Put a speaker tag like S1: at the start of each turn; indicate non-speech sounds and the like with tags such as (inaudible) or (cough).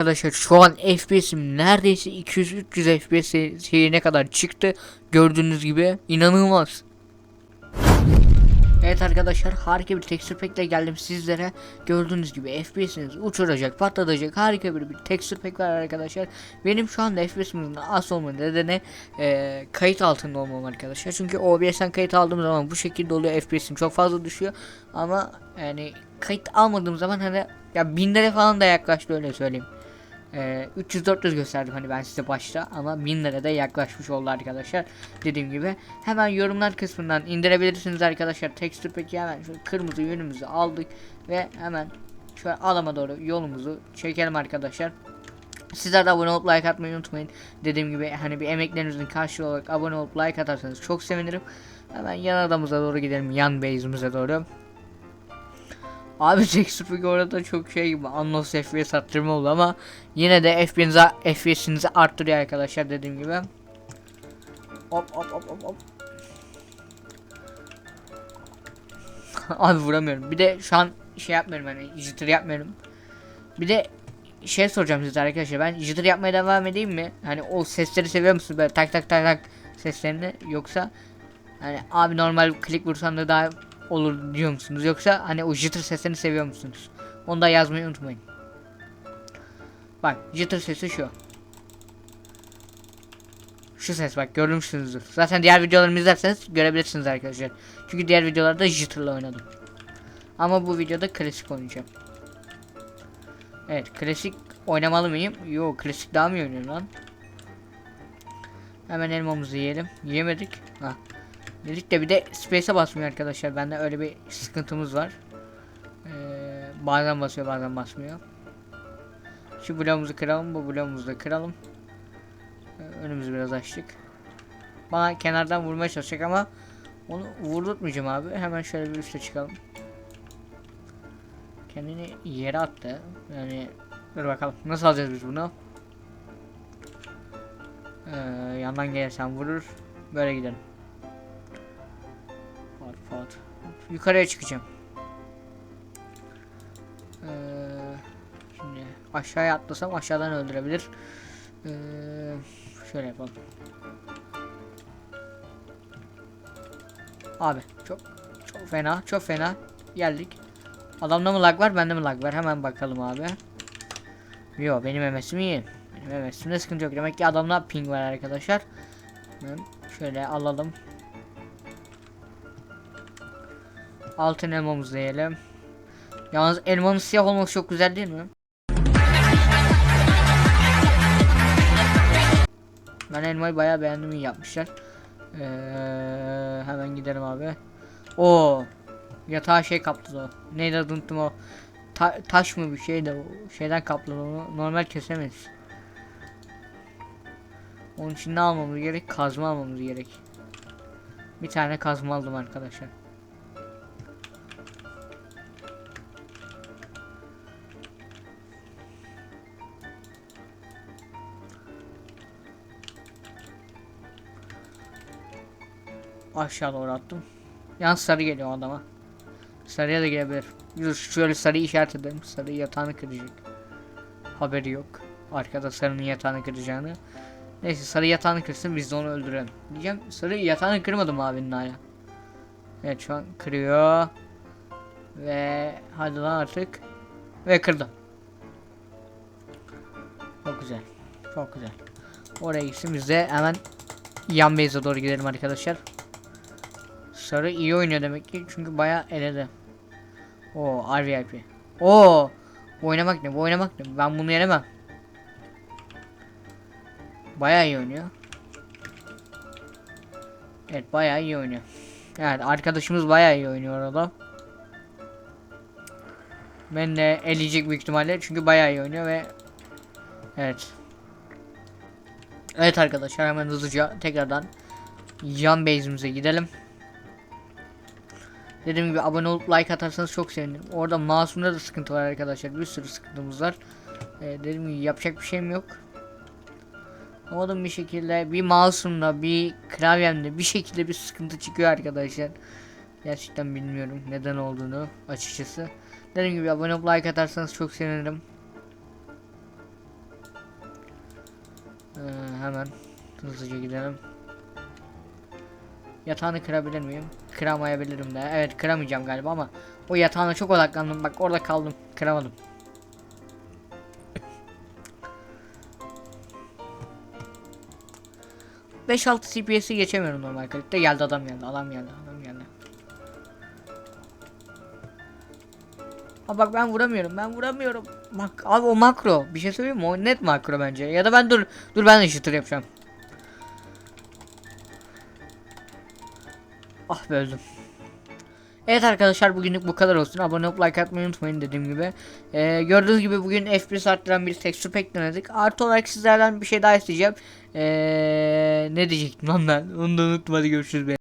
S1: Arkadaşlar şu an FPS'im neredeyse 200-300 FPS şeyine kadar çıktı. Gördüğünüz gibi inanılmaz. Evet arkadaşlar harika bir texture pack ile geldim sizlere. Gördüğünüz gibi FPS'iniz uçuracak, patlatacak harika bir, bir texture pack var arkadaşlar. Benim şu anda FPS'imin az olma nedeni e, kayıt altında olmam arkadaşlar. Çünkü OBS'ten kayıt aldığım zaman bu şekilde oluyor FPS'im çok fazla düşüyor. Ama yani kayıt almadığım zaman hani ya binlere falan da yaklaştı öyle söyleyeyim. Ee, 300-400 gösterdim hani ben size başta ama 1000 lira da yaklaşmış oldu arkadaşlar dediğim gibi hemen yorumlar kısmından indirebilirsiniz arkadaşlar texture pack'i hemen şu kırmızı yönümüzü aldık ve hemen şöyle alama doğru yolumuzu çekelim arkadaşlar Sizler de abone olup like atmayı unutmayın. Dediğim gibi hani bir emeklerinizin karşılığı olarak abone olup like atarsanız çok sevinirim. Hemen yan adamıza doğru gidelim. Yan base'imize doğru. Abi Textbook orada çok şey gibi Anlos FPS arttırma oldu ama yine de FPS'inizi arttırıyor arkadaşlar dediğim gibi. Hop hop hop hop hop. (laughs) Abi vuramıyorum. Bir de şu an şey yapmıyorum hani jitter yapmıyorum. Bir de şey soracağım size arkadaşlar ben jitter yapmaya devam edeyim mi? Hani o sesleri seviyor musunuz böyle tak tak tak tak seslerini yoksa hani abi normal klik vursam da daha olur diyor musunuz yoksa hani o jitter sesini seviyor musunuz? Onu da yazmayı unutmayın. Bak jitter sesi şu. Şu ses bak görmüşsünüzdür. Zaten diğer videolarımı izlerseniz görebilirsiniz arkadaşlar. Çünkü diğer videolarda jitter'la oynadım. Ama bu videoda klasik oynayacağım. Evet klasik oynamalı mıyım? Yo klasik daha mı oynuyorum lan? Hemen elmamızı yiyelim. Yiyemedik. Ha. Dedik de bir de space'e basmıyor arkadaşlar. Bende öyle bir sıkıntımız var. Ee, bazen basıyor bazen basmıyor. Şu bloğumuzu kıralım. Bu bloğumuzu da kıralım. Ee, önümüzü biraz açtık. Bana kenardan vurmaya çalışacak ama onu vurdurtmayacağım abi. Hemen şöyle bir üste çıkalım. Kendini yere attı. Yani dur bakalım nasıl alacağız biz bunu? Ee, yandan gelirsen vurur. Böyle gidelim. Yukarıya çıkacağım. Ee, şimdi aşağıya atlasam aşağıdan öldürebilir. Ee, şöyle yapalım. Abi çok çok fena çok fena geldik. Adamda mı lag var bende mi lag var hemen bakalım abi. Yo benim MS'im iyi. Benim MS'imde sıkıntı yok. Demek ki adamda ping var arkadaşlar. Hemen şöyle alalım. Altın elmamızı yiyelim. Yalnız elmanın siyah olması çok güzel değil mi? Ben elmayı bayağı beğendim iyi yapmışlar. Ee, hemen gidelim abi. O yatağı şey kapladı o. Neydi adı o. Ta- taş mı bir şey de o şeyden kapladı onu. Normal kesemeyiz. Onun için ne almamız gerek? Kazma almamız gerek. Bir tane kazma aldım arkadaşlar. Aşağı doğru attım. Yan sarı geliyor adama. Sarıya da gelebilir. Dur şöyle sarı işaret edelim. Sarı yatağını kıracak. Haberi yok. Arkada sarının yatağını kıracağını. Neyse sarı yatağını kırsın biz de onu öldürelim. Diyeceğim sarı yatağını kırmadım abinin hala. Evet şu an kırıyor. Ve hadi lan artık. Ve kırdı. Çok güzel. Çok güzel. Oraya gitsin biz de hemen yan base'e doğru gidelim arkadaşlar. Sarı iyi oynuyor demek ki çünkü bayağı eledi. O RVIP. O bu oynamak ne? Bu oynamak ne? Ben bunu yenemem. Bayağı iyi oynuyor. Evet bayağı iyi oynuyor. Evet arkadaşımız bayağı iyi oynuyor orada. Ben de eleyecek büyük ihtimalle çünkü bayağı iyi oynuyor ve Evet. Evet arkadaşlar hemen hızlıca tekrardan yan base'imize gidelim. Dediğim gibi abone olup like atarsanız çok sevinirim. Orada masumda da sıkıntı var arkadaşlar. Bir sürü sıkıntımız var. Ee, dediğim gibi yapacak bir şeyim yok. Umarım bir şekilde bir masumda bir klavyemde bir şekilde bir sıkıntı çıkıyor arkadaşlar. Gerçekten bilmiyorum neden olduğunu açıkçası. Dediğim gibi abone olup like atarsanız çok sevinirim. Ee, hemen hızlıca gidelim. Yatağını kırabilir miyim? Kıramayabilirim de. Evet kıramayacağım galiba ama o yatağına çok odaklandım. Bak orada kaldım. Kıramadım. Beş altı CPS'i geçemiyorum normal kayıtta. Geldi adam geldi. Adam geldi. Adam geldi. Ha bak ben vuramıyorum. Ben vuramıyorum. Bak abi o makro. Bir şey söyleyeyim mi? O net makro bence. Ya da ben dur. Dur ben de shooter yapacağım. Ah be öldüm. Evet arkadaşlar bugünlük bu kadar olsun. Abone olup like atmayı unutmayın dediğim gibi. Ee, gördüğünüz gibi bugün FPS arttıran bir texture pack denedik. Artı olarak sizlerden bir şey daha isteyeceğim. Ee, ne diyecektim lan ben? Onu da unuttum hadi görüşürüz.